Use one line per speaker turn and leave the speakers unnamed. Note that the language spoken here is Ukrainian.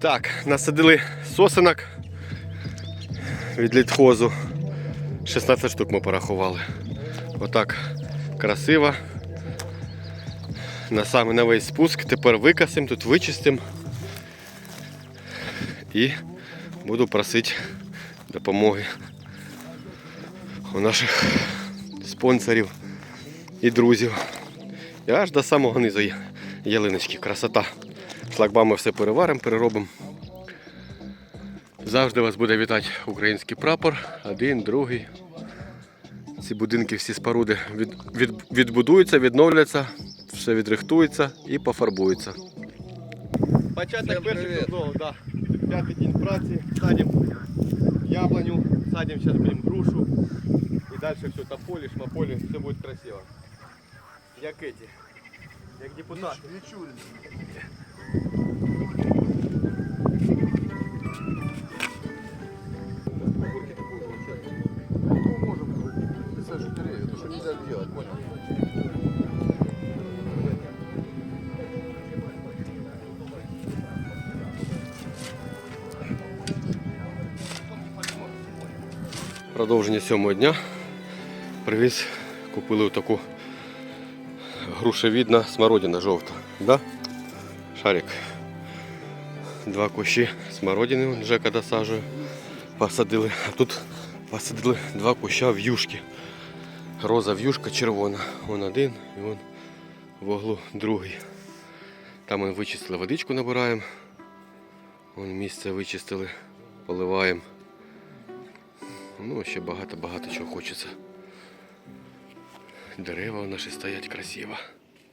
Так, насадили сосенок від літхозу. 16 штук ми порахували. Отак красиво. На саме на весь спуск. Тепер викасимо, тут вичистимо. І буду просити допомоги у наших спонсорів і друзів. І аж до самого низу є- ялиночки. Красота. Шлагбами все переваримо, переробимо. Завжди вас буде вітати український прапор. Один, другий. Ці будинки, всі споруди від, від, відбудуються, відновляться, все відрихтується і пофарбується. Початок перших сезонів, да. П'ятий день праці, садимо яблоню, садимо зараз будемо грушу. І далі все тополі, шмаполі, все буде красиво. Як эти, як депутати. Продовження сьомого дня. Привіз, купили таку грушевідна смородина жовта. Да? Шарик. Два кущі смородини он Жека досаджує. Посадили. А тут посадили два куща в'юшки. Роза в'юшка червона. Вон один і вон в углу другий. Там ми вичистили водичку, набираємо. Вон місце вичистили, поливаємо. Ну, ще багато-багато чого хочеться. Дерева наші стоять красиво.